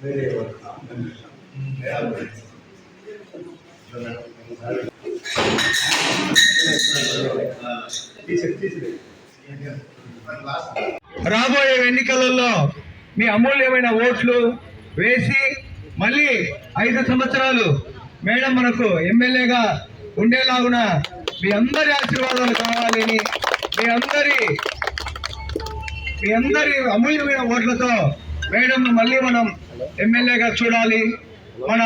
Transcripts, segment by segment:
Very well. రాబోయే ఎన్నికలలో మీ అమూల్యమైన ఓట్లు వేసి మళ్ళీ ఐదు సంవత్సరాలు మేడం మనకు ఎమ్మెల్యేగా ఉండేలాగున మీ అందరి ఆశీర్వాదాలు కావాలని మీ అందరి మీ అందరి అమూల్యమైన ఓట్లతో మేడం మళ్ళీ మనం ఎమ్మెల్యేగా చూడాలి. మన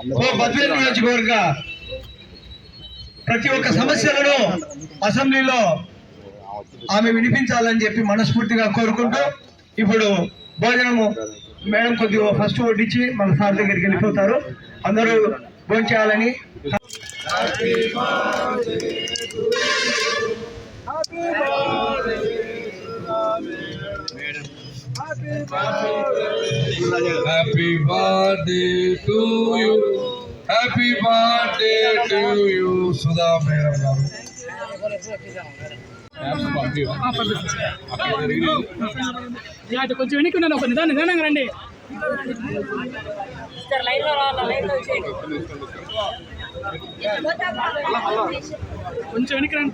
ఓ బద్వేలు నియోజకవర్గ ప్రతి ఒక్క సమస్యలను అసెంబ్లీలో ఆమె వినిపించాలని చెప్పి మనస్ఫూర్తిగా కోరుకుంటూ ఇప్పుడు భోజనము మేడం కొద్దిగా ఫస్ట్ వడ్డించి మన సార్ దగ్గరికి వెళ్ళిపోతారు. అందరూ భోజనం చేయాలని Happy birthday to you. Happy birthday to you. Sudha madam గారు. కొంచెం వెనక్కి ఉన్నాను ఒక నిదానం నిదానంగా రండి. కొంచెం వెనక్కి రండి.